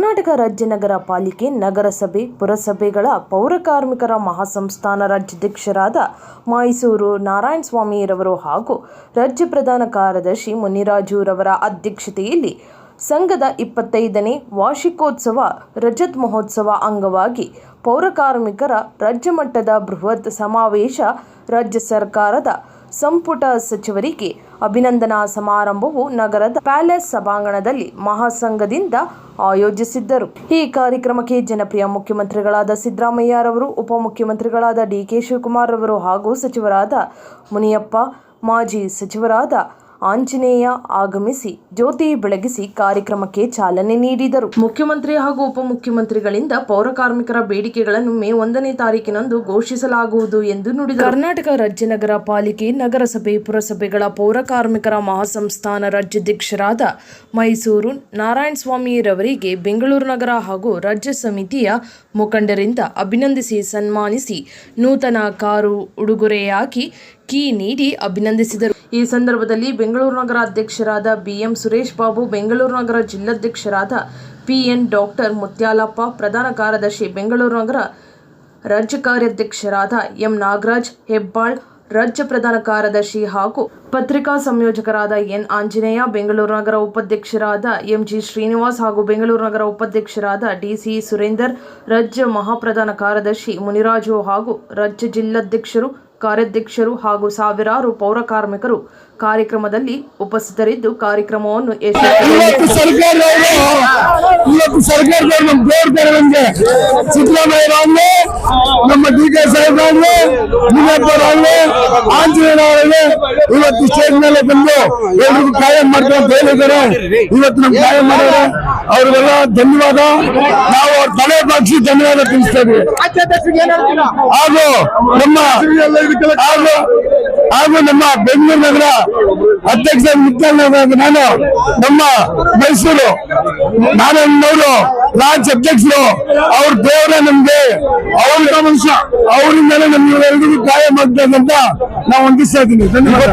ಕರ್ನಾಟಕ ರಾಜ್ಯ ನಗರ ಪಾಲಿಕೆ, ನಗರಸಭೆ, ಪುರಸಭೆಗಳ ಪೌರಕಾರ್ಮಿಕರ ಮಹಾಸಂಸ್ಥಾನ ರಾಜ್ಯಾಧ್ಯಕ್ಷರಾದ ಮೈಸೂರು ನಾರಾಯಣ ಸ್ವಾಮಿರವರು ಹಾಗೂ ರಾಜ್ಯ ಪ್ರಧಾನ ಕಾರ್ಯದರ್ಶಿ ಮುನಿರಾಜುರವರ ಅಧ್ಯಕ್ಷತೆಯಲ್ಲಿ ಸಂಘದ ಇಪ್ಪತ್ತೈದನೇ ವಾರ್ಷಿಕೋತ್ಸವ ರಜತ್ ಮಹೋತ್ಸವ ಅಂಗವಾಗಿ ಪೌರಕಾರ್ಮಿಕರ ರಾಜ್ಯಮಟ್ಟದ ಬೃಹತ್ ಸಮಾವೇಶ ರಾಜ್ಯ ಸರ್ಕಾರದ ಸಂಪುಟ ಸಚಿವರಿಗೆ ಅಭಿನಂದನಾ ಸಮಾರಂಭವು ನಗರದ ಪ್ಯಾಲೇಸ್ ಸಭಾಂಗಣದಲ್ಲಿ ಮಹಾಸಂಘದಿಂದ ಆಯೋಜಿಸಿದ್ದರು. ಈ ಕಾರ್ಯಕ್ರಮಕ್ಕೆ ಜನಪ್ರಿಯ ಮುಖ್ಯಮಂತ್ರಿಗಳಾದ ಸಿದ್ದರಾಮಯ್ಯರವರು ಉಪಮುಖ್ಯಮಂತ್ರಿಗಳಾದ ಡಿಕೆ ಶಿವಕುಮಾರ್ ರವರು ಹಾಗೂ ಸಚಿವರಾದ ಮುನಿಯಪ್ಪ, ಮಾಜಿ ಸಚಿವರಾದ ಆಂಜನೇಯ ಆಗಮಿಸಿ, ಜ್ಯೋತಿ ಬೆಳಗಿಸಿ ಕಾರ್ಯಕ್ರಮಕ್ಕೆ ಚಾಲನೆ ನೀಡಿದರು. ಮುಖ್ಯಮಂತ್ರಿ ಹಾಗೂ ಉಪಮುಖ್ಯಮಂತ್ರಿಗಳಿಂದ ಪೌರಕಾರ್ಮಿಕರ ಬೇಡಿಕೆಗಳನ್ನು ಮೇ ಒಂದನೇ ತಾರೀಕಿನಂದು ಘೋಷಿಸಲಾಗುವುದು ಎಂದು ನುಡಿದರು. ಕರ್ನಾಟಕ ರಾಜ್ಯ ನಗರ ಪಾಲಿಕೆ, ನಗರಸಭೆ, ಪುರಸಭೆಗಳ ಪೌರಕಾರ್ಮಿಕರ ಮಹಾಸಂಸ್ಥಾನ ರಾಜ್ಯಾಧ್ಯಕ್ಷರಾದ ಮೈಸೂರು ನಾರಾಯಣ ಸ್ವಾಮಿರವರಿಗೆ ಬೆಂಗಳೂರು ನಗರ ಹಾಗೂ ರಾಜ್ಯ ಸಮಿತಿಯ ಮುಖಂಡರಿಂದ ಅಭಿನಂದಿಸಿ ಸನ್ಮಾನಿಸಿ ನೂತನ ಕಾರು ಉಡುಗೊರೆಯಾಗಿ ಕೀ ನೀಡಿ ಅಭಿನಂದಿಸಿದರು. ಈ ಸಂದರ್ಭದಲ್ಲಿ ಬೆಂಗಳೂರು ನಗರ ಅಧ್ಯಕ್ಷರಾದ ಬಿಎಂ ಸುರೇಶ್ ಬಾಬು, ಬೆಂಗಳೂರು ನಗರ ಜಿಲ್ಲಾಧ್ಯಕ್ಷರಾದ ಪಿಎನ್ ಡಾಕ್ಟರ್ ಮುತ್ಯಾಲಪ್ಪ, ಪ್ರಧಾನ ಕಾರ್ಯದರ್ಶಿ ಬೆಂಗಳೂರು ನಗರ ರಾಜ್ಯ ಕಾರ್ಯಾಧ್ಯಕ್ಷರಾದ ಎಂ ನಾಗರಾಜ್ ಹೆಬ್ಬಾಳ್, ರಾಜ್ಯ ಪ್ರಧಾನ ಕಾರ್ಯದರ್ಶಿ ಹಾಗೂ ಪತ್ರಿಕಾ ಸಂಯೋಜಕರಾದ ಎನ್ ಆಂಜನೇಯ, ಬೆಂಗಳೂರು ನಗರ ಉಪಾಧ್ಯಕ್ಷರಾದ ಎಂಜಿ ಶ್ರೀನಿವಾಸ್ ಹಾಗೂ ಬೆಂಗಳೂರು ನಗರ ಉಪಾಧ್ಯಕ್ಷರಾದ ಡಿಸಿ ಸುರೇಂದರ್, ರಾಜ್ಯ ಮಹಾಪ್ರಧಾನ ಕಾರ್ಯದರ್ಶಿ ಮುನಿರಾಜು ಹಾಗೂ ರಾಜ್ಯ ಜಿಲ್ಲಾಧ್ಯಕ್ಷರು ಕಾರ್ಯಾಧ್ಯಕ್ಷರು ಹಾಗೂ ಸಾವಿರಾರು ಪೌರ ಕಾರ್ಮಿಕರು ಕಾರ್ಯಕ್ರಮದಲ್ಲಿ ಉಪಸ್ಥಿತರಿದ್ದು ಕಾರ್ಯಕ್ರಮವನ್ನು ಇವತ್ತು ಸರ್ಕಾರದವರು ಇವತ್ತು ಸ್ಟೇಜ್ ಮೇಲೆ ಬಂದು ಎಲ್ರಿಗೂ ಕಾಯಂ ಮಾಡ್ತಾರೆ ಅಂತ ಹೇಳಿದ್ದಾರೆ. ಇವತ್ತು ನಮ್ಗೆ ಕಾಯಂ ಮಾಡಿದ್ರೆ ಅವ್ರಿಗೆಲ್ಲ ಧನ್ಯವಾದ. ನಾವು ಅವ್ರ ತಲೆ ಬಾಗಿಸಿ ಧನ್ಯವಾದ ತಿಳಿಸ್ತೇವೆ ಹಾಗೂ ನಮ್ಮ ಹಾಗೂ ನಮ್ಮ ಬೆಂಗಳೂರು ನಗರ ಅಧ್ಯಕ್ಷ ಮುಖ್ಯಮಂತ್ರಿ ನಾನು, ನಮ್ಮ ಮೈಸೂರು ನಾನವರು ರಾಜ್ಯ ಅಧ್ಯಕ್ಷರು ಅವ್ರ ದೇವರೇ ನಮ್ಗೆ, ಅವ್ರ ಮನುಷ್ಯ ಅವರಿಂದಲೇ ನಮ್ಗೆ ಎಲ್ರಿಗೂ ಕಾಯ ಮಾಡ್ತಾರೆ ಅಂತ ನಾವು ವಂದಿಸ್ತಾ ಇದ್ದೀನಿ. ಧನ್ಯವಾದ.